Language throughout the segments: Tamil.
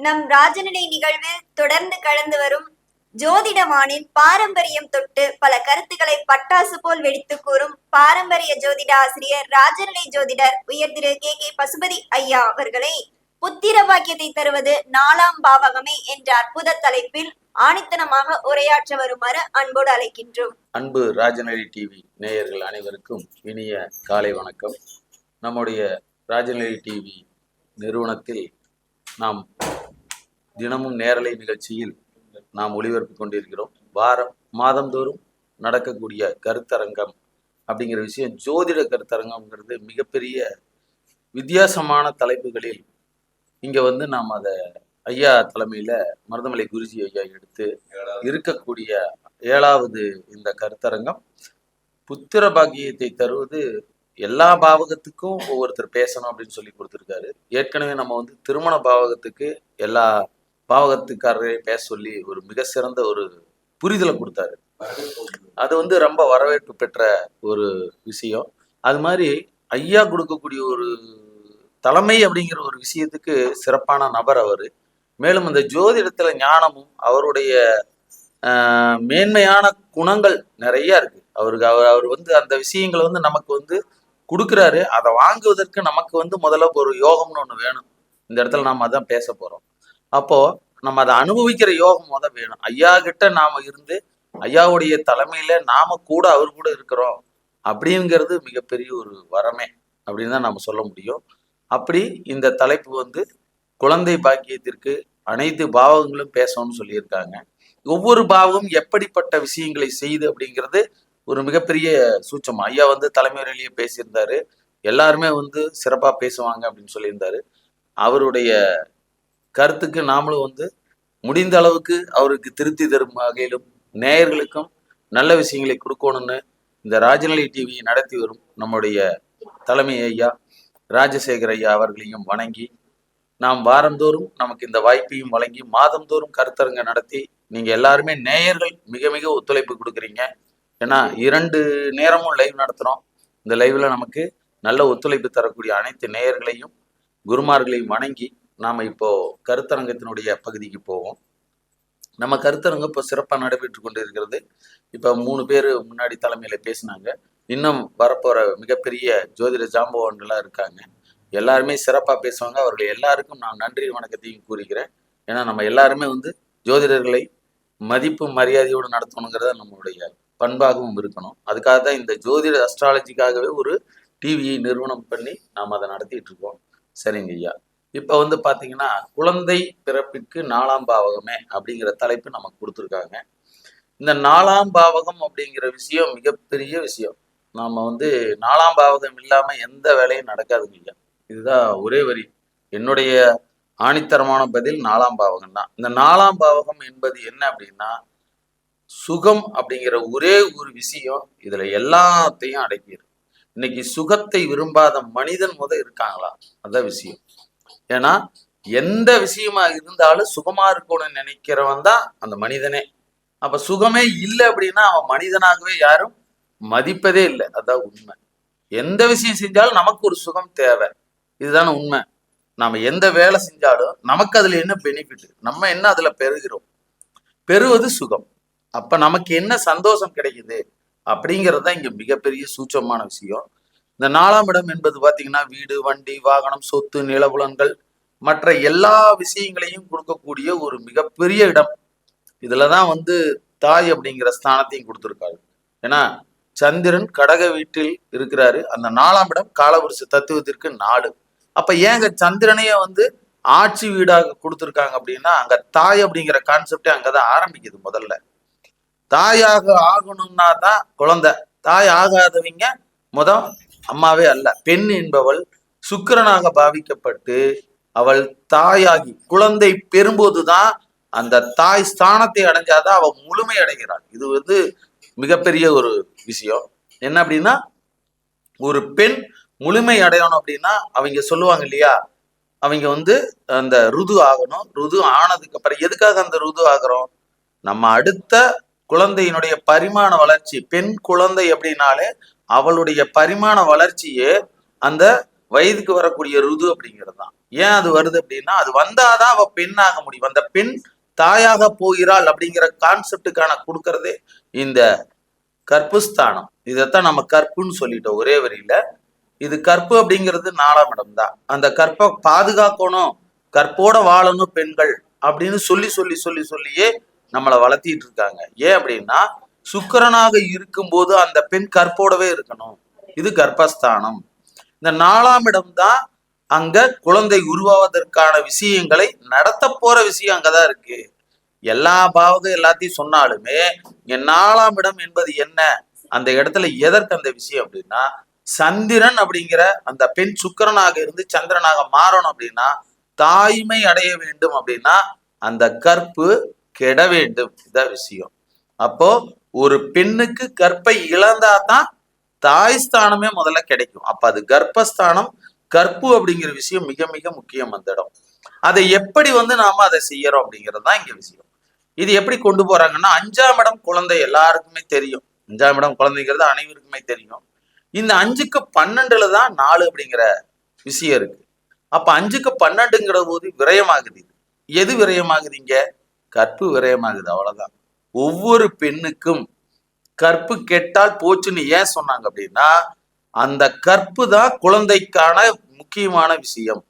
நம் ராஜநிலை நிகழ்வில் தொடர்ந்து கலந்து வரும் ஜோதிடமானின் பாரம்பரியம் தொட்டு பல கருத்துக்களை பட்டாசு போல் வெடித்து கூறும் பாரம்பரிய ஜோதிட ஆசிரியர் ராஜநிலை ஜோதிடர் உயர் திரு கே. கே. பசுபதி ஐயா அவர்களை புத்திர பாக்கியத்தை தருவது நாலாம் பாவகமே என்ற அற்புத தலைப்பில் ஆணித்தனமாக உரையாற்ற வருமாறு அன்போடு அழைக்கின்றோம். அன்பு ராஜநெறி டிவி நேயர்கள் அனைவருக்கும் இனிய காலை வணக்கம். நம்முடைய ராஜநெறி டிவி நிறுவனத்தில் நாம் தினமும் நேரலை நிகழ்ச்சியில் நாம் ஒளிபரப்பு கொண்டிருக்கிறோம். வாரம் மாதந்தோறும் நடக்கக்கூடிய கருத்தரங்கம் அப்படிங்கிற விஷயம் ஜோதிட கருத்தரங்கம்ங்கிறது மிகப்பெரிய வித்தியாசமான தலைப்புகளில் இங்கே வந்து நாம் அதை ஐயா தலைமையில் மருதமலை குருஜி ஐயா எடுத்து இருக்கக்கூடிய ஏழாவது இந்த கருத்தரங்கம். புத்திர பாக்கியத்தை தருவது எல்லா பாவகத்துக்கும் ஒவ்வொருத்தர் பேசணும் அப்படின்னு சொல்லி கொடுத்துருக்காரு. ஏற்கனவே நம்ம வந்து திருமண பாவகத்துக்கு எல்லா பாவகத்துக்காரரை பேச சொல்லி ஒரு மிக சிறந்த ஒரு புரிதலை கொடுத்தாரு. அது வந்து ரொம்ப வரவேற்பு பெற்ற ஒரு விஷயம். அது மாதிரி ஐயா கொடுக்கக்கூடிய ஒரு தலைமை அப்படிங்கிற ஒரு விஷயத்துக்கு சிறப்பான நபர் அவர். மேலும் அந்த ஜோதிடத்துல ஞானமும் அவருடைய மேன்மையான குணங்கள் நிறைய இருக்கு. அவருக்கு அவர் அவர் வந்து அந்த விஷயங்களை வந்து நமக்கு வந்து கொடுக்குறாரு. அதை வாங்குவதற்கு நமக்கு வந்து முதல்ல ஒரு யோகம்னு ஒன்று வேணும். இந்த இடத்துல நாம் அதான் பேச போகிறோம் அப்போ நம்ம அதை அனுபவிக்கிற யோகம் முத வேணும். ஐயா கிட்ட நாம இருந்து ஐயாவுடைய தலைமையில நாம கூட அவர் கூட இருக்கிறோம் அப்படிங்கிறது மிகப்பெரிய ஒரு வரமே அப்படின்னு தான் நம்ம சொல்ல முடியும். அப்படி இந்த தலைப்பு வந்து குழந்தை பாக்கியத்திற்கு அனைத்து பாவங்களும் பேசணும்னு சொல்லியிருக்காங்க. ஒவ்வொரு பாவமும் எப்படிப்பட்ட விஷயங்களை செய்து அப்படிங்கிறது ஒரு மிகப்பெரிய சூச்சம். ஐயா வந்து தலைமையிலேயே பேசியிருந்தாரு. எல்லாருமே வந்து சிறப்பாக பேசுவாங்க அப்படின்னு சொல்லியிருந்தாரு. அவருடைய கருத்துக்கு நாமளும் வந்து முடிந்த அளவுக்கு அவருக்கு திருப்தி தரும் வகையிலும் நேயர்களுக்கும் நல்ல விஷயங்களை கொடுக்கணும்னு இந்த ராஜநிலை டிவியை நடத்தி வரும் நம்முடைய தலைமை ஐயா ராஜசேகர் ஐயா அவர்களையும் வணங்கி நாம் வாரந்தோறும் நமக்கு இந்த வாய்ப்பையும் வழங்கி மாதந்தோறும் கருத்தரங்க நடத்தி நீங்கள் எல்லாருமே நேயர்கள் மிக மிக ஒத்துழைப்பு கொடுக்குறீங்க. ஏன்னா இரண்டு நேரமும் லைவ் நடத்துகிறோம் இந்த லைவில் நமக்கு நல்ல ஒத்துழைப்பு தரக்கூடிய அனைத்து நேயர்களையும் குருமார்களையும் வணங்கி நாம் இப்போ கருத்தரங்கத்தினுடைய பகுதிக்கு போவோம். நம்ம கருத்தரங்கம் இப்போ சிறப்பாக நடைபெற்று கொண்டு இருக்கிறது இப்போ மூணு பேர் முன்னாடி தலைமையில் பேசினாங்க. இன்னும் வரப்போகிற மிகப்பெரிய ஜோதிட ஜாம்பவான்களாக இருக்காங்க. எல்லாருமே சிறப்பாக பேசுவாங்க. அவர்கள் எல்லாருக்கும் நான் நன்றி வணக்கத்தையும் கூறுகிறேன். ஏன்னா நம்ம எல்லாருமே வந்து ஜோதிடர்களை மதிப்பு மரியாதையோடு நடத்தணுங்கிறத நம்மளுடைய பண்பாகவும் இருக்கணும். அதுக்காக தான் இந்த ஜோதிட அஸ்ட்ராலஜிக்காகவே ஒரு டிவியை நிறுவனம் பண்ணி நாம் அதை நடத்திட்டு இருக்கோம். சரிங்க ஐயா. இப்போ வந்து பார்த்தீங்கன்னா குழந்தை பிறப்பிற்கு நாலாம் பாவகமே அப்படிங்கிற தலைப்பு நமக்கு கொடுத்துருக்காங்க. இந்த நாலாம் பாவகம் அப்படிங்கிற விஷயம் மிகப்பெரிய விஷயம். நாம வந்து நாலாம் பாவகம் இல்லாம எந்த வேலையும் நடக்காதுங்க ஐயா. இதுதான் ஒரே வரி. என்னுடைய ஆணித்தரமான பதில் நாலாம் பாவகம் தான். இந்த நாலாம் பாவகம் என்பது என்ன அப்படின்னா சுகம் அப்படிங்கிற ஒரே ஒரு விஷயம் இதுல எல்லாத்தையும் அடக்கிடும் இன்னைக்கு சுகத்தை விரும்பாத மனிதன் முத இருக்காங்களா? அதான் விஷயம். ஏன்னா எந்த விஷயமா இருந்தாலும் சுகமா இருக்கணும்னு நினைக்கிறவன் தான் அந்த மனிதனே. அப்ப சுகமே இல்லை அப்படின்னா அவன் மனிதனாகவே யாரும் மதிப்பதே இல்லை. அதான் உண்மை. எந்த விஷயம் செஞ்சாலும் நமக்கு ஒரு சுகம் தேவை. இதுதான உண்மை. நாம எந்த வேலை செஞ்சாலும் நமக்கு அதுல என்ன பெனிஃபிட் நம்ம என்ன அதுல பெறுகிறோம்? பெறுவது சுகம். அப்ப நமக்கு என்ன சந்தோஷம் கிடைக்குது? அப்படிங்கிறது தான் இங்க மிகப்பெரிய சூட்சமான விஷயம். இந்த நாலாம் இடம் என்பது பாத்தீங்கன்னா வீடு வண்டி வாகனம் சொத்து நிலபுலன்கள் மற்ற எல்லா விஷயங்களையும் கொடுக்கக்கூடிய ஒரு மிகப்பெரிய இடம். இதுலதான் வந்து தாய் அப்படிங்கிற ஸ்தானத்தையும் கொடுத்துருக்காரு. ஏன்னா சந்திரன் கடக வீட்டில் இருக்கிறாரு. அந்த நாலாம் இடம் காலவரிசை தத்துவத்திற்கு நாடு. அப்ப ஏங்க சந்திரனையே வந்து ஆட்சி வீடாக கொடுத்துருக்காங்க அப்படின்னா அங்க தாய் அப்படிங்கிற கான்செப்டே அங்கதான் ஆரம்பிக்குது முதல்ல. தாயாக ஆகணும்னா தான் குழந்தை. தாய் ஆகாதவங்க முத அம்மாவே அல்ல. பெண் என்பவள் சுக்கிரனாக பாவிக்கப்பட்டு அவள் தாயாகி குழந்தை பெறும்போதுதான் அந்த தாய் ஸ்தானத்தை அடைஞ்சாதான் அவள் முழுமை அடைகிறாள். இது வந்து மிகப்பெரிய ஒரு விஷயம். என்ன அப்படின்னா ஒரு பெண் முழுமை அடையணும் அப்படின்னா அவங்க சொல்லுவாங்க இல்லையா? அவங்க வந்து அந்த ருது ஆகணும். ருது ஆனதுக்கு அப்புறம் எதுக்காக அந்த ருது ஆகிறோம்? நம்ம அடுத்த குழந்தையினுடைய பரிமாண வளர்ச்சி பெண் குழந்தை அப்படின்னாலே அவளுடைய பரிமாண வளர்ச்சியே அந்த வயதுக்கு வரக்கூடிய ருது அப்படிங்கிறது தான் ஏன் அது வருது அப்படின்னா அது வந்தாதான் அவ பெண்ணாக முடியும். அந்த பெண் தாயாக போகிறாள் அப்படிங்கிற கான்செப்டுக்கான கொடுக்கறதே இந்த கற்புஸ்தானம். இதைத்தான் நம்ம கற்புன்னு சொல்லிட்டோம் ஒரே வரியில. இது கற்பு அப்படிங்கிறது நாலாம் இடம் தான் அந்த கற்பை பாதுகாக்கணும் கற்போட வாழணும் பெண்கள் அப்படின்னு சொல்லி சொல்லி சொல்லி சொல்லியே நம்மளை வளர்த்திட்டு இருக்காங்க. ஏன் அப்படின்னா சுக்கிரனாக இருக்கும்போது அந்த பெண் கற்போடவே இருக்கணும். இது கர்ப்பஸ்தானம். இந்த நாலாம் இடம் தான் அங்க குழந்தை உருவாவதற்கான விஷயங்களை நடத்த போற விஷயம் அங்கதான் இருக்கு. எல்லா பாவகம் எல்லாத்தையும் சொன்னாலுமே இங்க நாலாம் இடம் என்பது என்ன? அந்த இடத்துல எதற்கு அந்த விஷயம் அப்படின்னா சந்திரன் அப்படிங்கிற அந்த பெண் சுக்கிரனாக இருந்து சந்திரனாக மாறணும் அப்படின்னா தாய்மை அடைய வேண்டும் அப்படின்னா அந்த கற்பு கெட வேண்டும். இதான் விஷயம். அப்போ ஒரு பெண்ணுக்கு கற்பை இழந்தாதான் தாய் ஸ்தானமே முதல்ல கிடைக்கும். அப்ப அது கர்ப்பஸ்தானம் கற்பு அப்படிங்கிற விஷயம் மிக மிக முக்கியம் அந்த இடம். அதை எப்படி வந்து நாம அதை செய்யறோம் அப்படிங்கிறது தான் இங்க விஷயம். இது எப்படி கொண்டு போறாங்கன்னா அஞ்சாம் இடம் குழந்தை எல்லாருக்குமே தெரியும். அஞ்சாம் இடம் குழந்தைங்கிறது அனைவருக்குமே தெரியும். இந்த அஞ்சுக்கு பன்னெண்டுல தான் நாலு அப்படிங்கிற விஷயம் இருக்கு. அப்ப அஞ்சுக்கு பன்னெண்டுங்கிற போது விரயமாகுது எது விரயமாகுது இங்க? கற்பு விரயமாகுது அவ்வளவுதான். ஒவ்வொரு பெண்ணுக்கும் கற்பு கெட்டால் போச்சுன்னு ஏன் சொன்னாங்க அப்படின்னா அந்த கற்பு தான் குழந்தைக்கான முக்கியமான விஷயம்.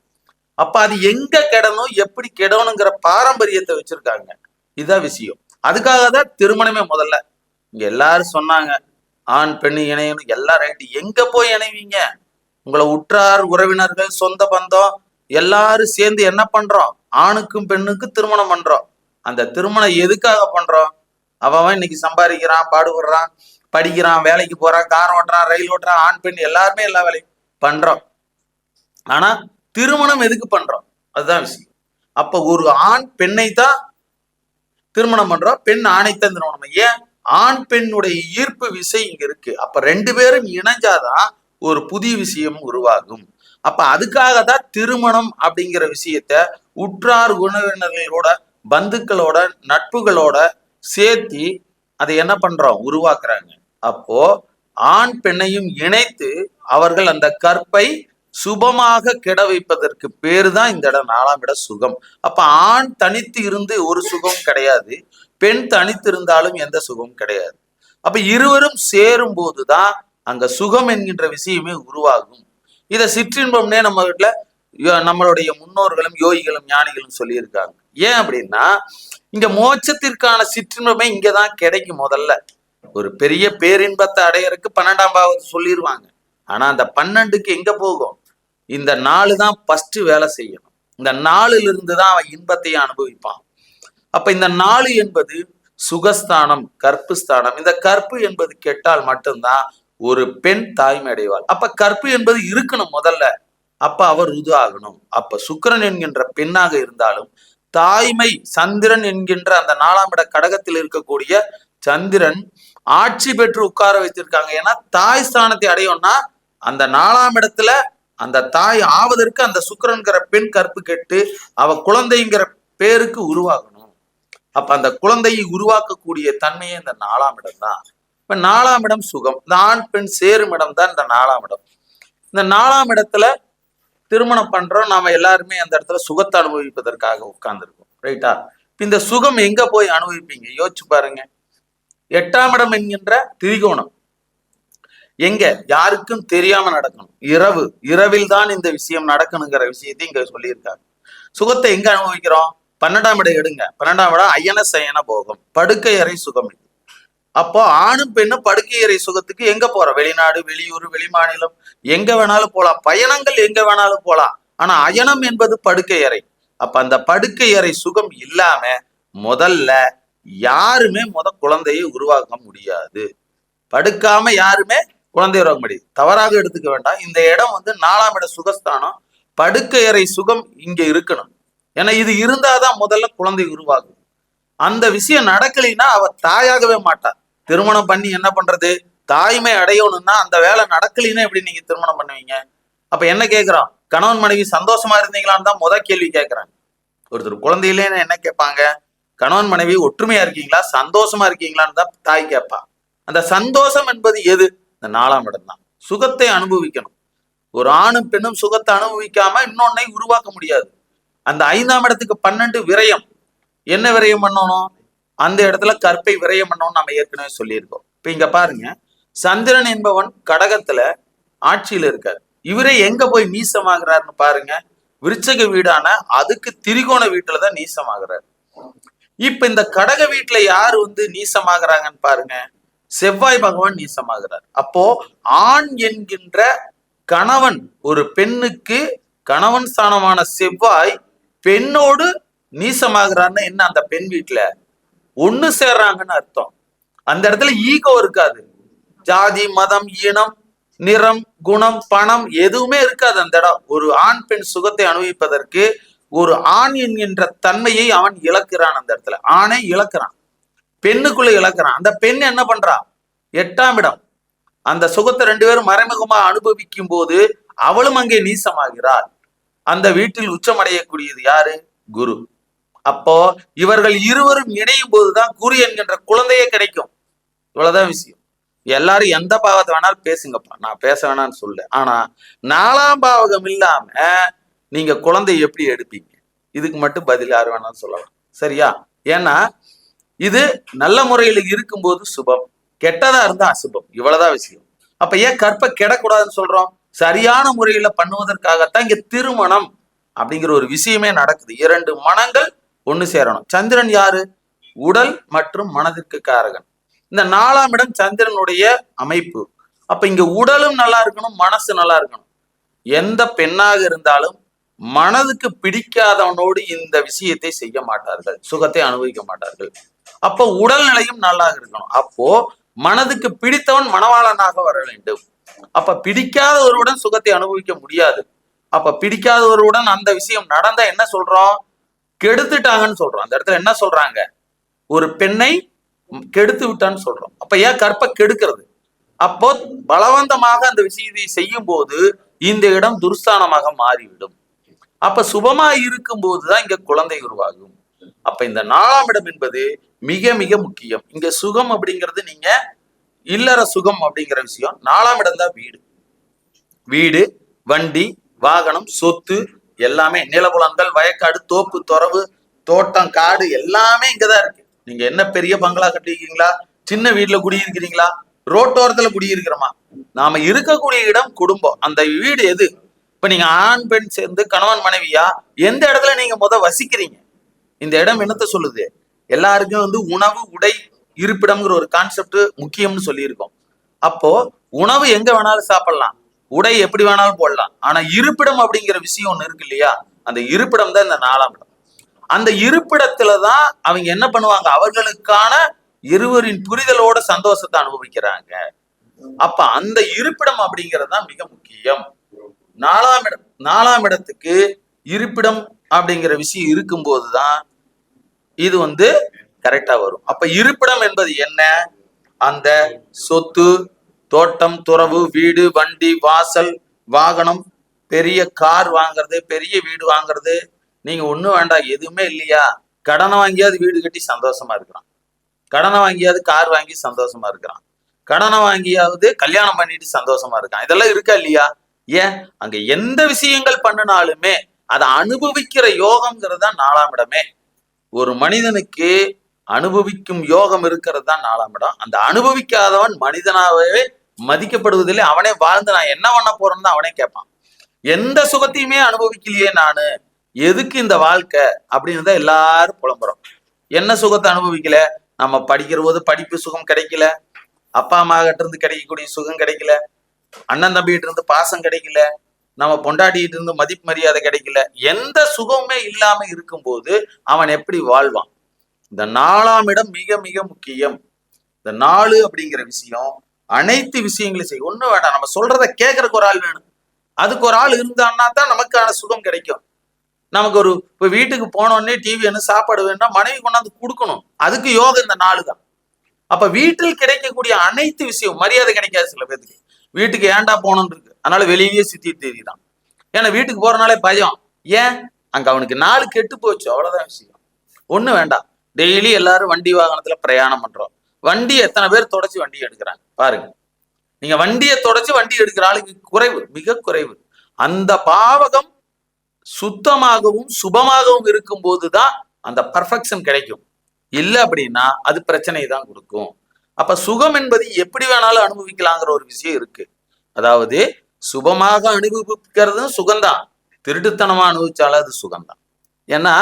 அப்ப அது எங்க கெடணும் எப்படி கெடணுங்கிற பாரம்பரியத்தை வச்சிருக்காங்க. இதான் விஷயம். அதுக்காக தான் திருமணமே முதல்ல. இங்க எல்லாரும் சொன்னாங்க ஆண் பெண் இணையணும் எல்லாம் ரைட்டு எங்க போய் இணைவீங்க? உங்களை உற்றார் உறவினர்கள் சொந்த பந்தம் எல்லாரும் சேர்ந்து என்ன பண்றோம்? ஆணுக்கும் பெண்ணுக்கும் திருமணம் பண்றோம். அந்த திருமணம் எதுக்காக பண்றோம்? அவன் இன்னைக்கு சம்பாதிக்கிறான் பாடுபடுறான் படிக்கிறான் வேலைக்கு போறான் கார் ஓட்டுறான் ரயில் ஓட்டுறான் ஆண் பெண் எல்லாருமே எல்லா வேலையும் பண்றோம் ஆனா திருமணம் எதுக்கு பண்றோம்? அதுதான் விஷயம். அப்ப ஒரு ஆண் பெண்ணை தான் திருமணம் பண்றோம் பெண் ஆணைத்தான் திருமணம் ஏன்? ஆண் பெண்ணுடைய ஈர்ப்பு விசை இங்க இருக்கு. அப்ப ரெண்டு பேரும் இணைஞ்சாதான் ஒரு புதிய விஷயம் உருவாகும். அப்ப அதுக்காக தான் திருமணம் அப்படிங்கிற விஷயத்த உற்றார் உணவினர்களோட பந்துக்களோட நட்புகளோட சேர்த்தி அதை என்ன பண்றோம்? உருவாக்குறாங்க. அப்போ ஆண் பெண்ணையும் இணைத்து அவர்கள் அந்த கற்பை சுபமாக கிட வைப்பதற்கு பேரு தான் இந்த இடம் நாலாம் இட சுகம். அப்ப ஆண் தனித்து இருந்து ஒரு சுகம் கிடையாது பெண் தனித்து இருந்தாலும் எந்த சுகம் கிடையாது. அப்ப இருவரும் சேரும் போதுதான் அங்க சுகம் என்கின்ற விஷயமே உருவாகும். இதை சிற்றின்பம்னே நம்ம வீட்டுல நம்மளுடைய முன்னோர்களும் யோகிகளும் ஞானிகளும் சொல்லியிருக்காங்க. ஏன் அப்படின்னா இங்க மோட்சத்திற்கான சிற்றின்பமே இங்கதான் கிடைக்கும் முதல்ல. ஒரு பெரிய பேரின்பத்தை அடையறதுக்கு பன்னெண்டாம் பாவத்தை சொல்லிடுவாங்க ஆனா அந்த பன்னெண்டுக்கு எங்க போகும்? இந்த நாலு தான் ஃபர்ஸ்ட் வேலை செய்யணும். இந்த நாலுல இருந்து தான் அவன் இன்பத்தை அனுபவிப்பான். அப்ப இந்த நாலு என்பது சுகஸ்தானம் கற்பு ஸ்தானம் இந்த கற்பு என்பது கெட்டால் மட்டும்தான் ஒரு பெண் தாய்மை அடைவாள். அப்ப கற்பு என்பது இருக்கணும் முதல்ல. அப்ப அவர் ருது ஆகணும் அப்ப சுக்கிரன் என்கின்ற பெண்ணாக இருந்தாலும் தாய்மை சந்திரன் என்கின்ற அந்த நாலாம் இட கடகத்தில் இருக்கக்கூடிய சந்திரன் ஆட்சி பெற்று உட்கார வைத்திருக்காங்க. ஏன்னா தாய் ஸ்தானத்தை அடையும்னா அந்த நாலாம் இடத்துல அந்த தாய் ஆவதற்கு அந்த சுக்கரன்கிற பெண் கற்பு கெட்டு அவ குழந்தைங்கிற பேருக்கு உருவாகணும். அப்ப அந்த குழந்தையை உருவாக்கக்கூடிய தன்மையே இந்த நாலாம் இடம் தான். இப்ப நாலாம் இடம் சுகம். இந்த ஆண் பெண் சேரும் இடம் தான் இந்த நாலாம் இடம். இந்த நாலாம் இடத்துல திருமணம் பண்றோம் நாம எல்லாருமே அந்த இடத்துல சுகத்தை அனுபவிப்பதற்காக உட்கார்ந்துருக்கோம். ரைட்டா இந்த சுகம் எங்க போய் அனுபவிப்பீங்க? யோசிச்சு பாருங்க. எட்டாம் இடம் என்கின்ற திரிகோணம். எங்க? யாருக்கும் தெரியாம நடக்கணும். இரவு. இரவில் தான் இந்த விஷயம் நடக்கணுங்கிற விஷயத்தை இங்க சொல்லியிருக்காங்க. சுகத்தை எங்க அனுபவிக்கிறோம்? பன்னெண்டாம் இடம் எடுங்க. பன்னெண்டாம் இடம் அயன சயன போகம். படுக்கை அறை சுகம் இது. அப்போ ஆணும் பெண்ணும் படுக்கை அறை சுகத்துக்கு எங்க போறோம் வெளிநாடு வெளியூர் வெளிமாநிலம். எங்க வேணாலும் போலாம். பயணங்கள் எங்க வேணாலும் போலாம். ஆனா அயனம் என்பது படுக்கை அறை. அப்ப அந்த படுக்கை அறை சுகம் இல்லாம முதல்ல யாருமே முத குழந்தையை உருவாக்க முடியாது. படுக்காம யாருமே குழந்தை உருவாக்க முடியாது. தவறாக எடுத்துக்க வேண்டாம். இந்த இடம் வந்து நாலாம் இட சுகஸ்தானம். படுக்கை அறை சுகம் இங்க இருக்கணும். ஏன்னா இது இருந்தாதான் முதல்ல குழந்தை உருவாகும் அந்த விஷயம் நடக்கலைன்னா அவ தாயாகவே மாட்டா. திருமணம் பண்ணி என்ன பண்றது? தாய்மை அடையணும்னா அந்த வேலை நடக்கலைன்னா எப்படி நீங்க திருமணம் பண்ணுவீங்க? அப்ப என்ன கேக்குறோம் கணவன் மனைவி சந்தோஷமா இருந்தீங்களான்னு தான் முத கேள்வி கேட்கறாங்க ஒருத்தர் குழந்தையிலேன்னு என்ன கேட்பாங்க? கணவன் மனைவி ஒற்றுமையா இருக்கீங்களா? சந்தோஷமா இருக்கீங்களான்னு தான் தாய் கேட்பா. அந்த சந்தோஷம் என்பது எது? இந்த நாலாம் இடம் தான் சுகத்தை அனுபவிக்கணும். ஒரு ஆணும் பெண்ணும் சுகத்தை அனுபவிக்காம இன்னொன்னை உருவாக்க முடியாது. அந்த ஐந்தாம் இடத்துக்கு பன்னெண்டு விரயம். என்ன விரயம் பண்ணணும்? அந்த இடத்துல கற்பை விரயம் பண்ணணும்னு நம்ம ஏற்கனவே சொல்லியிருக்கோம். இப்ப இங்க பாருங்க. சந்திரன் என்பவன் கடகத்துல ஆட்சியில இருக்கார். இவரே எங்க போய் நீசமாகிறாருன்னு பாருங்க. விருச்சக வீடான அதுக்கு திரிகோண வீட்டுல தான் நீசமாகிறார். இப்ப இந்த கடக வீட்டுல யார் வந்து நீசமாகிறாங்கன்னு பாருங்க. செவ்வாய் பகவான் நீசமாகிறார். அப்போ ஆண் என்கின்ற கணவன் ஒரு பெண்ணுக்கு கணவன் ஸ்தானமான செவ்வாய் பெண்ணோடு நீசமாகிறான்னு என்ன அந்த பெண் வீட்டுல ஒண்ணு சேர்றாங்கன்னு அர்த்தம். அந்த இடத்துல ஈகோ இருக்காது. ஜாதி மதம் இனம் நிறம் குணம் பணம் எதுவுமே இருக்காது அந்த இடம். ஒரு ஆண் பெண் சுகத்தை அனுபவிப்பதற்கு ஒரு ஆண் என்கின்ற தன்மையை அவன் இழக்கிறான் அந்த இடத்துல. ஆணை இழக்கிறான். பெண்ணுக்குள்ள இழக்கிறான். அந்த பெண் என்ன பண்றா? எட்டாம் இடம். அந்த சுகத்தை ரெண்டு பேரும் மறைமுகமா அனுபவிக்கும் போது அவளும் அங்கே நீசமாகிறாள். அந்த வீட்டில் உச்சமடையக்கூடியது யாரு? குரு. அப்போ இவர்கள் இருவரும் இணையும் போதுதான் குரு என்கின்ற குழந்தையே கிடைக்கும். இவ்வளவுதான் விஷயம். எல்லாரும் எந்த பாவத்தை வேணாலும் பேசுங்கப்பா. நான் பேச வேணாம்னு சொல்ல ஆனா நாலாம் பாவகம் இல்லாம நீங்க குழந்தை எப்படி எடுப்பீங்க? இதுக்கு மட்டும் பதில் யார் வேணாலும் சொல்லலாம். சரியா? ஏன்னா இது நல்ல முறையில் இருக்கும்போது சுபம். கெட்டதா இருந்தா அசுபம். இவ்வளவுதான் விஷயம். அப்ப ஏன் கற்பை கெடக்கூடாதுன்னு சொல்றோம்? சரியான முறையில பண்ணுவதற்காகத்தான் இங்க திருமணம் அப்படிங்கிற ஒரு விஷயமே நடக்குது. இரண்டு மனங்கள் ஒண்ணு சேரணும். சந்திரன் யாரு? உடல் மற்றும் மனதிற்கு காரகன். இந்த நாலாம் இடம் சந்திரனுடைய அமைப்பு. அப்ப இங்க உடலும் நல்லா இருக்கணும் மனசு நல்லா இருக்கணும். எந்த பெண்ணாக இருந்தாலும் மனதுக்கு பிடிக்காதவனோடு இந்த விஷயத்தை செய்ய மாட்டார்கள். சுகத்தை அனுபவிக்க மாட்டார்கள். அப்போ உடல்நிலையும் நல்லா இருக்கணும். அப்போ மனதுக்கு பிடித்தவன் மணவாளனாக வர வேண்டும். அப்ப பிடிக்காதவருடன் சுகத்தை அனுபவிக்க முடியாது. அப்ப பிடிக்காதவருடன் அந்த விஷயம் நடந்தா என்ன சொல்றோம்? கெடுத்துட்டாங்கன்னு சொல்றோம். அந்த இடத்துல என்ன சொல்றாங்க? ஒரு பெண்ணை கெடுத்து விட்டான்னு சொல்றோம். அப்ப ஏன் கற்பை கெடுக்கிறது? அப்போ பலவந்தமாக அந்த விஷயத்தை செய்யும் போது இந்த இடம் துர்ஸ்தானமாக மாறிவிடும். அப்ப சுபமா இருக்கும் போதுதான் இங்க குழந்தை உருவாகும். அப்ப இந்த நாலாம் இடம் என்பது மிக மிக முக்கியம். இங்க சுகம் அப்படிங்கிறது நீங்க இல்லற சுகம் அப்படிங்கிற விஷயம். நாலாம் இடம் தான் வீடு. வீடு வண்டி வாகனம் சொத்து எல்லாமே நிலபுலங்கள் வயக்காடு தோப்பு துறவு தோட்டம் காடு எல்லாமே இங்கதான் இருக்கு. நீங்க என்ன பெரிய பங்களா கட்டிருக்கீங்களா சின்ன வீட்டுல குடியிருக்கிறீங்களா? ரோட்டோரத்துல குடியிருக்கிறோமா? நாம இருக்கக்கூடிய இடம் குடும்பம். அந்த வீடு எது? இப்ப நீங்க ஆண் பெண் சேர்ந்து கணவன் மனைவியா? எந்த இடத்துல நீங்க முத வசிக்கிறீங்க? இந்த இடம் என்னத்த சொல்லுது? எல்லாருக்கும் வந்து உணவு உடை இருப்பிடம்ங்கிற ஒரு கான்செப்ட் முக்கியம்னு சொல்லியிருக்கோம். அப்போ உணவு எங்க வேணாலும் சாப்பிடலாம். உடை எப்படி வேணாலும் போடலாம். ஆனா இருப்பிடம் அப்படிங்கிற விஷயம் ஒண்ணு இருக்கு இல்லையா? அந்த இருப்பிடம் தான் இந்த நாலாம் இடம். அந்த இருப்பிடத்துல தான் அவங்க என்ன பண்ணுவாங்க? அவர்களுக்கான இருவரின் புரிதலோட சந்தோஷத்தை அனுபவிக்கிறாங்க. அப்ப அந்த இருப்பிடம் அப்படிங்கிறது தான் மிக முக்கியம். நாலாம் இடம் நாலாம் இடத்துக்கு இருப்பிடம் அப்படிங்கிற விஷயம் இருக்கும்போது தான் இது வந்து கரெக்டா வரும். அப்ப இருப்பிடம் என்பது என்ன? அந்த சொத்து தோட்டம் துறவு வீடு வண்டி வாசல் வாகனம் பெரிய கார் வாங்குறது பெரிய வீடு வாங்குறது நீங்க ஒண்ணும் வேண்டாம் எதுவுமே இல்லையா? கடனை வாங்கியாவது வீடு கட்டி சந்தோஷமா இருக்கிறான் கடனை வாங்கியாவது கார் வாங்கி சந்தோஷமா இருக்கிறான் கடனை வாங்கியாவது கல்யாணம் பண்ணிட்டு சந்தோஷமா இருக்கான் இதெல்லாம் இருக்கா இல்லையா? ஏன்? அங்க எந்த விஷயங்கள் பண்ணினாலுமே அதை அனுபவிக்கிற யோகம்ங்கிறது தான் நாலாம் இடமே. ஒரு மனிதனுக்கு அனுபவிக்கும் யோகம் இருக்கிறது தான் நாலாம் இடம். அந்த அனுபவிக்காதவன் மனிதனாகவே மதிக்கப்படுவதில்லை. அவனே வாழ்ந்து நான் என்ன பண்ண போறேன்னு அவனே கேட்பான். எந்த சுகத்தையுமே அனுபவிக்கலையே நானு. எதுக்கு இந்த வாழ்க்கை? அப்படின்னு தான் எல்லாரும் புலம்புறோம். என்ன சுகத்தை அனுபவிக்கல? நம்ம படிக்கிற போது படிப்பு சுகம் கிடைக்கல. அப்பா அம்மா கிட்ட இருந்து கிடைக்கக்கூடிய சுகம் கிடைக்கல. அண்ணன் தம்பிகிட்ட இருந்து பாசம் கிடைக்கல. நம்ம பொண்டாட்டிகிட்ட இருந்து மதிப்பு மரியாதை கிடைக்கல. எந்த சுகமுமே இல்லாம இருக்கும்போது அவன் எப்படி வாழ்வான்? இந்த நாலாம் இடம் மிக மிக முக்கியம். இந்த நாலு அப்படிங்கிற விஷயம் அனைத்து விஷயங்களையும் செய்யும். ஒன்றும் வேண்டாம். நம்ம சொல்றத கேட்கறக்கு ஒரு ஆள் வேணும். அதுக்கு ஒரு ஆள் இருந்தான்னா தான் நமக்கான சுகம் கிடைக்கும். நமக்கு ஒரு இப்போ வீட்டுக்கு போனோடனே டிவி என்ன சாப்பாடு வேணும்னா மனைவி கொண்டாந்து கொடுக்கணும். அதுக்கு யோகம் இந்த நாள் தான். அப்ப வீட்டில் கிடைக்கக்கூடிய அனைத்து விஷயம் மரியாதை கிடைக்காது சில பேருக்கு. வீட்டுக்கு ஏன்டா போகணும்னு இருக்கு. அதனால வெளியே சுத்தி தெரியுதான் ஏன்னா வீட்டுக்கு போறனாலே பயம். ஏன்? அங்க அவனுக்கு நாள் கெட்டு போச்சு. அவ்வளவுதான் விஷயம். ஒண்ணு வேண்டாம். டெய்லி எல்லாரும் வண்டி வாகனத்துல பிரயாணம் பண்றோம். வண்டி எத்தனை பேர் தொடச்சி வண்டி எடுக்கிறாங்க? பாருங்க. நீங்க வண்டியை தொடச்சி வண்டி எடுக்கிற ஆளுக்கு குறைவு மிக குறைவு. அந்த பாவகம் சுத்தமாகவும் சுபமாகவும் இருக்கும் போதுதான் அந்த பர்ஃபெக்ஷன் கிடைக்கும். இல்ல அப்படின்னா அது பிரச்சனை தான் கொடுக்கும். அப்ப சுகம் என்பது எப்படி வேணாலும் அனுபவிக்கலாங்கிற ஒரு விஷயம் இருக்கு. அதாவது சுபமாக அனுபவிக்கிறதும் சுகம்தான். திருட்டுத்தனமா அனுபவிச்சாலும் அது சுகம்தான். ஏன்னா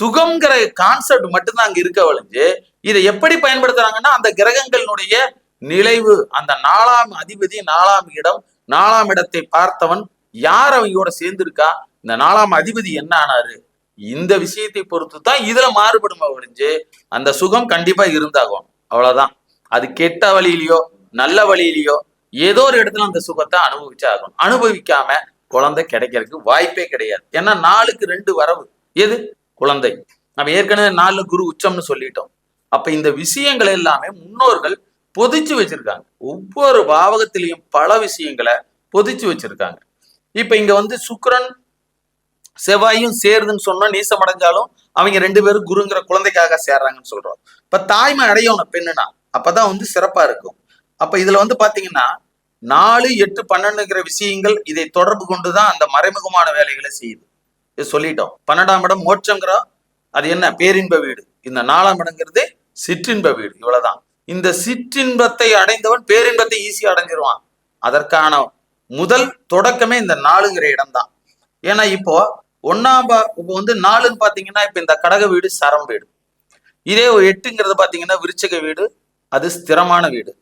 சுகம்ங்கிற கான்செப்ட் மட்டும்தான் அங்க இருக்க வழிஞ்சு இதை எப்படி பயன்படுத்துறாங்கன்னா அந்த கிரகங்களினுடைய நிலைவு அந்த நாலாம் அதிபதி நாலாம் இடம் நாலாம் இடத்தை பார்த்தவன் யார் அவங்களோட சேர்ந்திருக்கா? இந்த நாலாம் அதிபதி என்ன ஆனாரு? இந்த விஷயத்தை பொறுத்து தான் இதுல மாறுபடும் ஒழிஞ்சு அந்த சுகம் கண்டிப்பா இருந்தாகும். அவ்வளவுதான். அது கெட்ட வழியிலையோ நல்ல வழியிலையோ ஏதோ ஒரு இடத்துல அந்த சுகத்தை அனுபவிச்சே ஆகணும் அனுபவிக்காம குழந்தை கிடைக்கிறதுக்கு வாய்ப்பே கிடையாது. ஏன்னா நாளுக்கு ரெண்டு வரவு. எது? குழந்தை. நம்ம ஏற்கனவே நாலு குரு உச்சம்னு சொல்லிட்டோம். அப்ப இந்த விஷயங்கள் எல்லாமே முன்னோர்கள் பொதிச்சு வச்சிருக்காங்க. ஒவ்வொரு பாவகத்திலையும் பல விஷயங்களை பொதிச்சு வச்சிருக்காங்க. இப்ப இங்க வந்து சுக்கரன் செவ்வாயும் சேருதுன்னு சொன்னா நீசம் அடைஞ்சாலும் அவங்க ரெண்டு பேரும் குருங்கிற குழந்தைக்காக சேர்றாங்கன்னு சொல்றோம். இப்ப தாய்மை அடையணும் பெண்ணுனா அப்பதான் வந்து சிறப்பா இருக்கும். அப்ப இதுல வந்து பாத்தீங்கன்னா நாலு எட்டு பன்னெண்டுங்கிற விஷயங்கள் இதை தொடர்பு கொண்டுதான் அந்த மறைமுகமான வேலைகளை செய்யுது. இது சொல்லிட்டோம். பன்னெண்டாம் இடம் மோட்சங்கிறோம். அது என்ன? பேரின்ப வீடு. இந்த நாலாம் இடங்கிறது சிற்றின்ப வீடு இவ்வளவுதான். இந்த சிற்றின்பத்தை அடைந்தவன் பேரின்பத்தை ஈஸியா அடைஞ்சிருவான். அதற்கான முதல் தொடக்கமே இந்த நாலுங்கிற இடம் தான் ஏன்னா இப்போ ஒன்னாம் பா இப்போ வந்து நாலுன்னு பாத்தீங்கன்னா இப்ப இந்த கடக வீடு சரம் வீடு. இதே ஒரு எட்டுங்கிறது பாத்தீங்கன்னா விருச்சக வீடு அது ஸ்திரமான வீடு.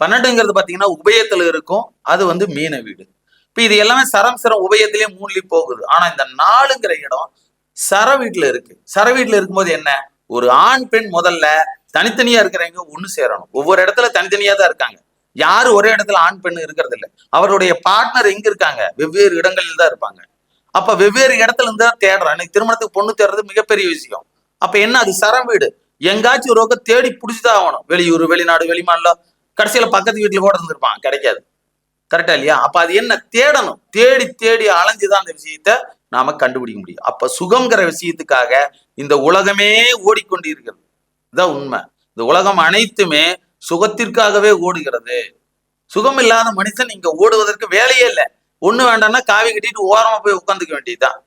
பன்னெண்டுங்கிறது பாத்தீங்கன்னா உபயத்துல இருக்கும் அது வந்து மீன வீடு. இப்ப இது எல்லாமே சரம் சிரம் உபயத்திலேயே மூணுலி போகுது. ஆனா இந்த நாலுங்கிற இடம் சர வீட்டுல இருக்கு. சர வீட்டுல இருக்கும்போது என்ன? ஒரு ஆண் பெண் முதல்ல தனித்தனியா இருக்கிறவங்க ஒண்ணு சேரணும். ஒவ்வொரு இடத்துல தனித்தனியா தான் இருக்காங்க. யாரும் ஒரே இடத்துல ஆண் பெண் இருக்கிறது இல்லை. அவருடைய பார்ட்னர் எங்க இருக்காங்க? வெவ்வேறு இடங்களில் தான் இருப்பாங்க. அப்ப வெவ்வேறு இடத்துல இருந்து தான் தேடுறான் எனக்கு திருமணத்துக்கு பொண்ணு தேடுறது மிகப்பெரிய விஷயம். அப்ப என்ன? அது சரம் வீடு. எங்காச்சும் ஒரு பக்கம் தேடி பிடிச்சிதான் ஆகணும். வெளியூர் வெளிநாடு வெளிமாநிலம் கடைசியில பக்கத்து வீட்டுல கூட இருந்திருப்பான் கிடைக்காது. கரெக்டா இல்லையா? அப்ப அது என்ன? தேடணும். தேடி தேடி அலைஞ்சுதான் அந்த விஷயத்த நாம கண்டுபிடிக்க முடியும். அப்ப சுகம்ங்கிற விஷயத்துக்காக இந்த உலகமே ஓடிக்கொண்டு இருக்கிறது இதான் உண்மை. இந்த உலகம் அனைத்துமே சுகத்திற்காகவே ஓடுகிறது. சுகம் இல்லாத மனுஷன் இங்க ஓடுவதற்கு வேலையே இல்லை. ஒண்ணு வேண்டாம்னா காவி கட்டிட்டு ஓரமா போய் உட்காந்துக்க வேண்டியதுதான்.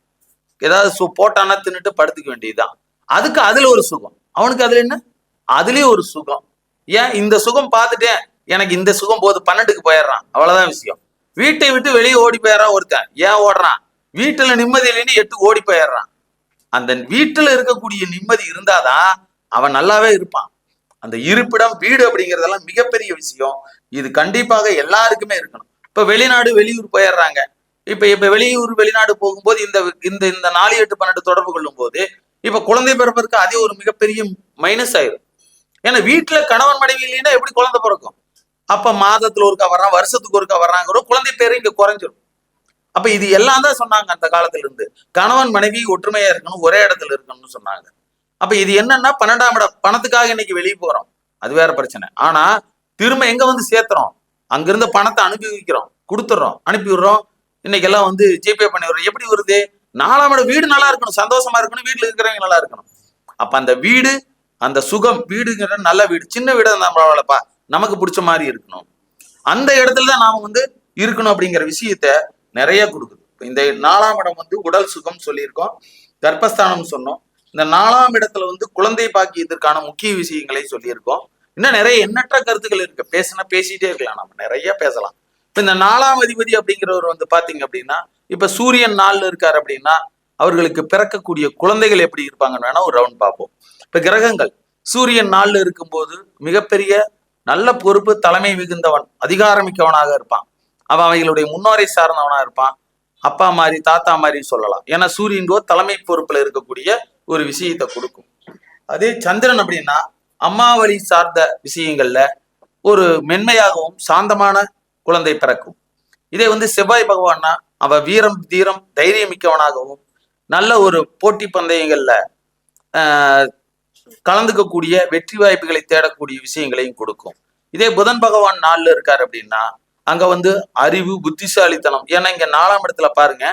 ஏதாவது சு போட்டானா தின்னுட்டு படுத்துக்க வேண்டியதுதான். அதுக்கு அதுல ஒரு சுகம். அவனுக்கு அதுல என்ன? அதுலயும் ஒரு சுகம். ஏன்? இந்த சுகம் பார்த்துட்டேன். எனக்கு இந்த சுகம் போது பன்னெண்டுக்கு போயிடுறான். அவ்வளவுதான் விஷயம். வீட்டை விட்டு வெளியே ஓடி போயிடுறான் ஒருத்தன். ஏன் ஓடுறான்? வீட்டுல நிம்மதி இல்லைன்னு எட்டு ஓடி போயிடுறான். அந்த வீட்டுல இருக்கக்கூடிய நிம்மதி இருந்தாதான் அவன் நல்லாவே இருப்பான். அந்த இருப்பிடம் வீடு அப்படிங்கறதெல்லாம் மிகப்பெரிய விஷயம். இது கண்டிப்பாக எல்லாருக்குமே இருக்கணும். இப்ப வெளிநாடு வெளியூர் போயிடுறாங்க. இப்ப இப்ப வெளியூர் வெளிநாடு போகும்போது இந்த இந்த இந்த நாலு எட்டு பன்னெண்டு தொடர்பு கொள்ளும் போது இப்ப குழந்தை பிறப்பதற்கு அதே ஒரு மிகப்பெரிய மைனஸ் ஆயிரும். ஏன்னா வீட்டுல கணவன் மனைவி இல்லைன்னா எப்படி குழந்தை பிறக்கும்? அப்ப மாதத்துல ஒருக்கா வர்றான் வருஷத்துக்கு ஒருக்கா வர்றாங்கிறோம் குழந்தை பேரு இங்க குறைஞ்சிரும். அப்ப இது எல்லாம் தான் சொன்னாங்க அந்த காலத்துல இருந்து கணவன் மனைவி ஒற்றுமையா இருக்கணும் ஒரே இடத்துல இருக்கணும்னு சொன்னாங்க. அப்ப இது என்னன்னா பன்னெண்டாம் இடம். பணத்துக்காக இன்னைக்கு வெளியே போறோம். அது வேற பிரச்சனை. ஆனா திரும்ப எங்க வந்து சேர்த்துறோம்? அங்கிருந்து பணத்தை அனுப்பி வைக்கிறோம். கொடுத்துட்றோம் அனுப்பி விடுறோம். இன்னைக்கு எல்லாம் வந்து ஜிபே பண்ணி விடுறோம். எப்படி வருது? நாலாம் இடம். வீடு நல்லா இருக்கணும். சந்தோஷமா இருக்கணும். வீட்டுல இருக்கிறவங்க நல்லா இருக்கணும். அப்ப அந்த வீடு அந்த சுகம் வீடுங்கிற நல்ல வீடு. சின்ன வீடு நம்மளப்பா நமக்கு பிடிச்ச மாதிரி இருக்கணும். அந்த இடத்துல தான் நாம வந்து இருக்கணும் அப்படிங்கிற விஷயத்த நிறைய கொடுக்குது. இந்த நாலாம் இடம் வந்து உடல் சுகம் சொல்லியிருக்கோம். கர்ப்பஸ்தானம் சொன்னோம். இந்த நாலாம் இடத்துல வந்து குழந்தை பாக்கியத்திற்கான முக்கிய விஷயங்களை சொல்லியிருக்கோம். இன்னும் நிறைய எண்ணற்ற கருத்துக்கள் இருக்கு. பேசினா பேசிட்டே இருக்கலாம். நம்ம நிறைய பேசலாம். இப்ப இந்த நாலாம் அதிபதி அப்படிங்கிறவர் வந்து பாத்தீங்க அப்படின்னா இப்ப சூரியன் நாள்ல இருக்காரு அப்படின்னா அவர்களுக்கு பிறக்கக்கூடிய குழந்தைகள் எப்படி இருப்பாங்கன்னு வேணா ஒரு ரவுண்ட் பார்ப்போம். இப்ப கிரகங்கள். சூரியன் நாள்ல இருக்கும்போது மிகப்பெரிய நல்ல பொறுப்பு தலைமை மிகுந்தவன் அதிகாரமிக்கவனாக இருப்பான். அவன் அவைகளுடைய முன்னோரை சார்ந்தவனா இருப்பான். அப்பா மாதிரி தாத்தா மாதிரி சொல்லலாம். ஏன்னா சூரியன்கோ தலைமை பொறுப்புல இருக்கக்கூடிய ஒரு விஷயத்தை கொடுக்கும். அதே சந்திரன் அப்படின்னா அம்மாவளி சார்ந்த விஷயங்கள்ல ஒரு மென்மையாகவும் சாந்தமான குழந்தை பிறக்கும். இதே வந்து செவ்வாய் பகவான்னா அவ வீரம் தீரம் தைரியமிக்கவனாகவும் நல்ல ஒரு போட்டி பந்தயங்கள்ல ஆஹ், கலந்துக்கக்கூடிய வெற்றி வாய்ப்புகளை தேடக்கூடிய விஷயங்களையும் கொடுக்கும். இதே புதன் பகவான் நாள்ல இருக்காரு அப்படின்னா அங்க வந்து அறிவு புத்திசாலித்தனம். ஏன்னா இங்க நாலாம் இடத்துல பாருங்க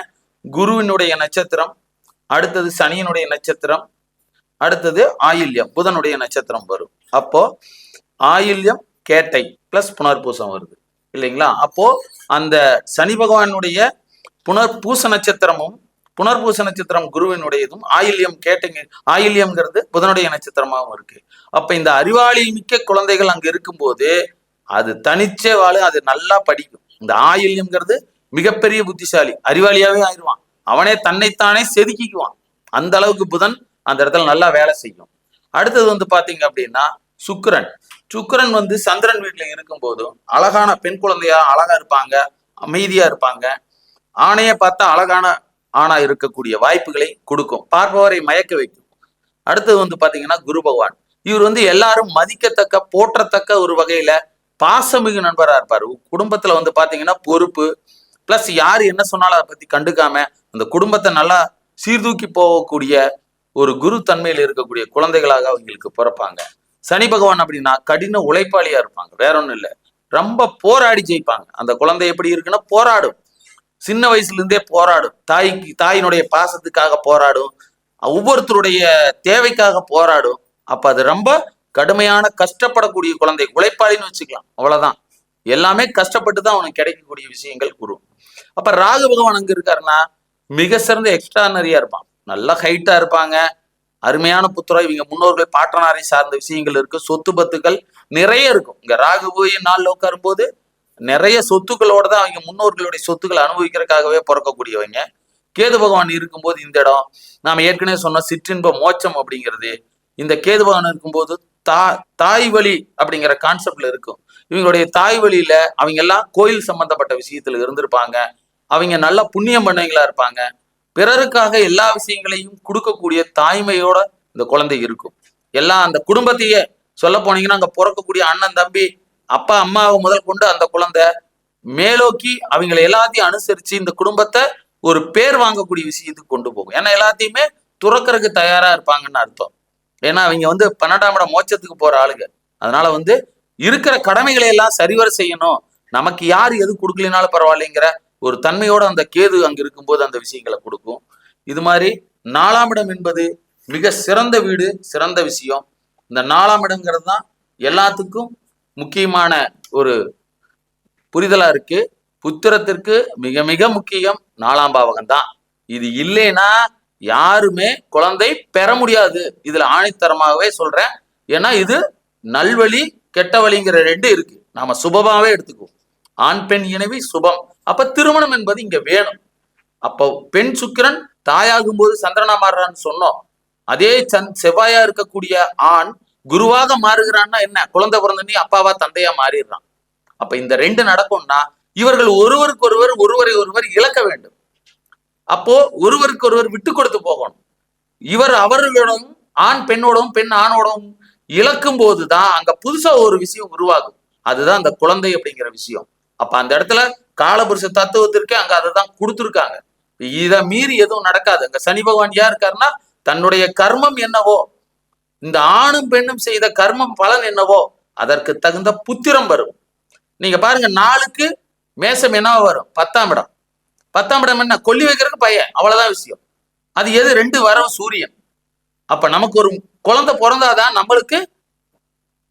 குருவினுடைய நட்சத்திரம் அடுத்தது சனியினுடைய நட்சத்திரம் அடுத்தது ஆயில்யம் புதனுடைய நட்சத்திரம் வரும். அப்போ ஆயில்யம் கேட்டை பிளஸ் புனர்பூசம் வருது. இல்லைங்களா? அப்போ அந்த சனி பகவானுடைய புனர்பூச நட்சத்திரமும் புனர்பூச நட்சத்திரம் குருவினுடையதும் ஆயில்யம் கேட்டங்க ஆயில்யம்ங்கிறது புதனுடைய நட்சத்திரமாகவும் இருக்கு. அப்ப இந்த அறிவாளி மிக்க குழந்தைகள் அங்க இருக்கும்போது அது தனிச்சே வாழ அது நல்லா படிக்கும். இந்த ஆயுள்யம்ங்கிறது மிகப்பெரிய புத்திசாலி. அறிவாளியாவே ஆயிடுவான் அவனே தன்னைத்தானே செதுக்கிக்குவான். அந்த அளவுக்கு புதன் அந்த இடத்துல நல்லா வேலை செய்யும். அடுத்தது வந்து பாத்தீங்க அப்படின்னா சுக்கிரன். சுக்கிரன் வந்து சந்திரன் வீட்டுல இருக்கும்போதும் அழகான பெண் குழந்தையா அழகா இருப்பாங்க அமைதியா இருப்பாங்க. ஆணைய பார்த்தா அழகான ஆணா இருக்கக்கூடிய வாய்ப்புகளை கொடுக்கும். பார்ப்பவரை மயக்க வைக்கும். அடுத்தது வந்து பாத்தீங்கன்னா குரு பகவான். இவர் வந்து எல்லாரும் மதிக்கத்தக்க போற்றத்தக்க ஒரு வகையில பாசமிகு நண்பரா இருப்பார். குடும்பத்துல வந்து பார்த்தீங்கன்னா பொறுப்பு ப்ளஸ் யார் என்ன சொன்னாலும் அதை பத்தி கண்டுக்காம அந்த குடும்பத்தை நல்லா சீர்தூக்கி போகக்கூடிய ஒரு குரு தன்மையில இருக்கக்கூடிய குழந்தைகளாக அவங்களுக்கு பிறப்பாங்க. சனி பகவான் அப்படின்னா கடின உழைப்பாளியா இருப்பாங்க. வேற ஒன்றும் இல்ல. ரொம்ப போராடி ஜெயிப்பாங்க. அந்த குழந்தை எப்படி இருக்குன்னா போராடும். சின்ன வயசுல இருந்தே போராடும். தாய்க்கு தாயினுடைய பாசத்துக்காக போராடும். ஒவ்வொருத்தருடைய தேவைக்காக போராடும். அப்ப அது ரொம்ப கடுமையான கஷ்டப்படக்கூடிய குழந்தை உழைப்பாளின்னு வச்சுக்கலாம். அவ்வளவுதான். எல்லாமே கஷ்டப்பட்டு தான் அவனுக்கு கிடைக்கக்கூடிய விஷயங்கள் குரு. அப்ப ராகு பகவான் அங்க இருக்காருன்னா மிக சிறந்த எக்ஸ்ட்ரானரியா இருப்பான். நல்லா ஹைட்டா இருப்பாங்க. அருமையான புத்திரம் இவங்க முன்னோர்கள் பாட்டனாரை சார்ந்த விஷயங்கள் இருக்கு. சொத்து பத்துக்கள் நிறைய இருக்கும். இங்க ராகு போய் நாள்ல உட்காரும் போது நிறைய சொத்துக்களோட தான் அவங்க முன்னோர்களுடைய சொத்துக்களை அனுபவிக்கிறதுக்காகவே பிறக்கக்கூடியவங்க. கேது பகவான் இருக்கும்போது இந்த இடம். நாம ஏற்கனவே சொன்ன சிற்றின்ப மோட்சம் அப்படிங்கிறது. இந்த கேது பகவான் இருக்கும்போது தா தாய் வழி அப்படிங்கிற கான்செப்ட்ல இருக்கும். இவங்களுடைய தாய் வழியில அவங்க எல்லாம் கோயில் சம்பந்தப்பட்ட விஷயத்துல இருந்திருப்பாங்க. அவங்க நல்லா புண்ணியம் பண்ணவங்களா இருப்பாங்க. பிறருக்காக எல்லா விஷயங்களையும் கொடுக்கக்கூடிய தாய்மையோட இந்த குழந்தை இருக்கும். எல்லாம் அந்த குடும்பத்தையே சொல்ல போனீங்கன்னா அங்க பிறக்கக்கூடிய அண்ணன் தம்பி அப்பா அம்மாவை முதல் கொண்டு அந்த குழந்தை மேலோக்கி அவங்களை எல்லாத்தையும் அனுசரிச்சு இந்த குடும்பத்தை ஒரு பேர் வாங்கக்கூடிய விஷயத்துக்கு கொண்டு போகும். ஏன்னா எல்லாத்தையுமே துறக்கிறதுக்கு தயாரா இருப்பாங்கன்னு அர்த்தம். ஏன்னா அவங்க வந்து பன்னெண்டாம் இடம் மோட்சத்துக்கு போற ஆளுங்க. அதனால வந்து இருக்கிற கடமைகளை எல்லாம் சரிவர செய்யணும். நமக்கு யார் எது கொடுக்கலனாலும் பரவாயில்லைங்கிற ஒரு தன்மையோட அந்த கேது அங்க இருக்கும்போது அந்த விஷயங்களை கொடுக்கும். இது மாதிரி நாலாம் இடம் என்பது மிக சிறந்த வீடு சிறந்த விஷயம். இந்த நாலாம் இடங்கிறது தான் எல்லாத்துக்கும் முக்கியமான ஒரு புரிதலா இருக்கு. புத்திரத்திற்கு மிக மிக முக்கியம் நாலாம் பாவகம் தான் இது இல்லைன்னா யாருமே குழந்தை பெற முடியாது. இதுல ஆணித்தரமாகவே சொல்றேன். ஏன்னா இது நல்வழி கெட்ட வழிங்கிற ரெண்டு இருக்கு. நாம சுபமாவே எடுத்துக்குவோம். ஆண் பெண் இணைவி சுபம். அப்ப திருமணம் என்பது இங்க வேணும். அப்போ பெண் சுக்கிரன் தாயாகும் போது சந்திரனா மாறுறான்னு சொன்னோம். அதே சந் செவ்வாயா இருக்கக்கூடிய ஆண் குருவாக மாறுகிறான்னா என்ன? குழந்தை பிறந்தனே அப்பாவா தந்தையா மாறிடுறான். அப்ப இந்த ரெண்டு நடக்கும்னா இவர்கள் ஒருவருக்கு ஒருவர் ஒருவரை ஒருவர் இழக்க வேண்டும். அப்போ ஒருவருக்கு ஒருவர் விட்டு கொடுத்து போகணும். இவர் அவர்களோடும் ஆண் பெண்ணோடும் பெண் ஆணோடும் இழக்கும் போதுதான் அங்க புதுசா ஒரு விஷயம் உருவாகும். அதுதான் அந்த குழந்தை அப்படிங்கிற விஷயம். அப்ப அந்த இடத்துல காலபுருஷ தத்துவத்திற்கு அங்க அதை தான் கொடுத்துருக்காங்க. இதை மீறி எதுவும் நடக்காது. அங்க சனி பகவான் யார் இருக்காருன்னா தன்னுடைய கர்மம் என்னவோ இந்த ஆணும் பெண்ணும் செய்த கர்மம் பலன் என்னவோ அதற்கு தகுந்த புத்திரம் வரும். நீங்க பாருங்க நாளுக்கு மேசம் என்னவோ வரும். பத்தாம் இடம். பத்தாம் இடம் என்ன? கொல்லி வைக்கிறதுக்கு பையன். அவ்வளவுதான் விஷயம். அது எது? ரெண்டு வரவு சூரியன். அப்ப நமக்கு ஒரு குழந்தை பிறந்தாதான் நம்மளுக்கு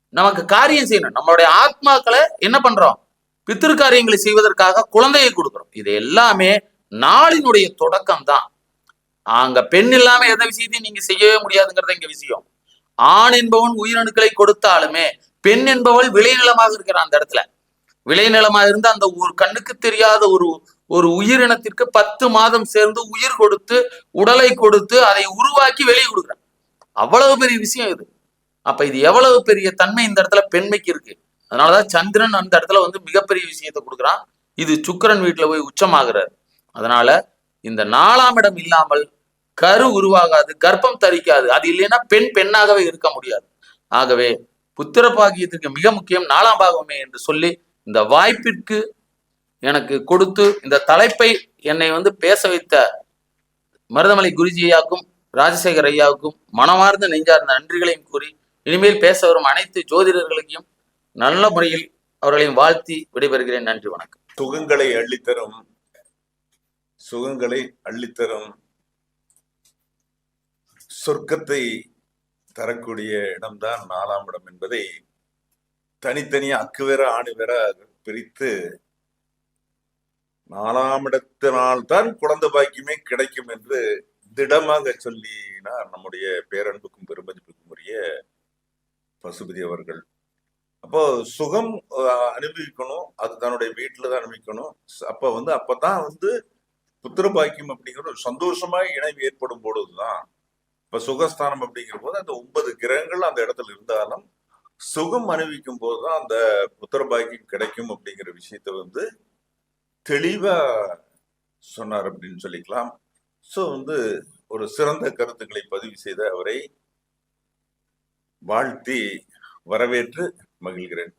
நமக்கு காரியம் செய்யணும். நம்மளுடைய ஆத்மாக்களை என்ன பண்றோம்? பித்திரு காரியங்களை செய்வதற்காக குழந்தையை கொடுக்குறோம். இது எல்லாமே நாளினுடைய தொடக்கம் தான் அங்க பெண் இல்லாம எந்த விஷயத்தையும் நீங்க செய்யவே முடியாதுங்கிறது இங்க விஷயம். ஆண் என்பவன் உயிரணுக்களை கொடுத்தாலுமே பெண் என்பவள் விளைநிலமாக இருக்கிறான் அந்த இடத்துல. விளைநிலமாக இருந்து அந்த ஒரு கண்ணுக்கு தெரியாத ஒரு ஒரு உயிரினத்திற்கு பத்து மாதம் சேர்ந்து உயிர் கொடுத்து உடலை கொடுத்து அதை உருவாக்கி வெளியே கொடுக்குறான். அவ்வளவு பெரிய விஷயம் இது. அப்ப இது எவ்வளவு பெரிய தன்மை இந்த இடத்துல பெண்மைக்கு இருக்கு? அதனாலதான் சந்திரன் அந்த இடத்துல வந்து மிகப்பெரிய விஷயத்தை கொடுக்குறான். இது சுக்கிரன் வீட்டுல போய் உச்சமாகிறார். அதனால இந்த நாலாம் இடம் இல்லாமல் கரு உருவாகாது கர்ப்பம் தரிக்காது. அது இல்லைன்னா பெண் பெண்ணாகவே இருக்க முடியாது. ஆகவே புத்திர பாகியத்திற்கு மிக முக்கியம் நாலாம் பாகமே என்று சொல்லி இந்த வாய்ப்பிற்கு எனக்கு கொடுத்து இந்த தலைப்பை என்னை வந்து பேச வைத்த மருதமலை குருஜியாக்கும் ராஜசேகர் ஐயாவுக்கும் மனமார்ந்த நெஞ்சார்ந்த நன்றிகளையும் கூறி இனிமேல் பேச வரும் அனைத்து ஜோதிடர்களையும் நல்ல முறையில் அவர்களையும் வாழ்த்தி விடைபெறுகிறேன். நன்றி வணக்கம். சுகங்களை அள்ளித்தரும். சுகங்களை அள்ளித்தரும். சொர்க்கத்தை தரக்கூடிய இடம்தான் நாலாம் இடம் என்பதை தனித்தனியா அக்கு வேற வேற பிரித்து நாலாம் இடத்தினால்தான் குழந்தை பாக்கியமே கிடைக்கும் என்று திடமாக சொல்லினார் நம்முடைய பேரன்புக்கும் பெருமதிப்புக்கும் உரிய பசுபதி அவர்கள். அப்போ சுகம் அனுபவிக்கணும் அது தன்னுடைய வீட்டில் தான் அனுபவிக்கணும். அப்போ வந்து வந்து அப்பதான் வந்து புத்திர பாக்கியம் அப்படிங்கிற ஒரு சந்தோஷமாக இணைவு ஏற்படும் பொழுதுதான் இப்ப சுகஸ்தானம் அப்படிங்கிற போது அந்த ஒன்பது கிரகங்கள் அந்த இடத்துல இருந்தாலும் சுகம் அனுபவிக்கும் போதுதான் அந்த புத்திர பாக்கியம் கிடைக்கும் அப்படிங்கிற விஷயத்த வந்து தெளிவா சொன்னார் அப்படின்னு சொல்லிக்கலாம். ஸோ வந்து ஒரு சிறந்த கருத்துக்களை பதிவு செய்த அவரை வாழ்த்தி வரவேற்று மகிழ்கிறேன்.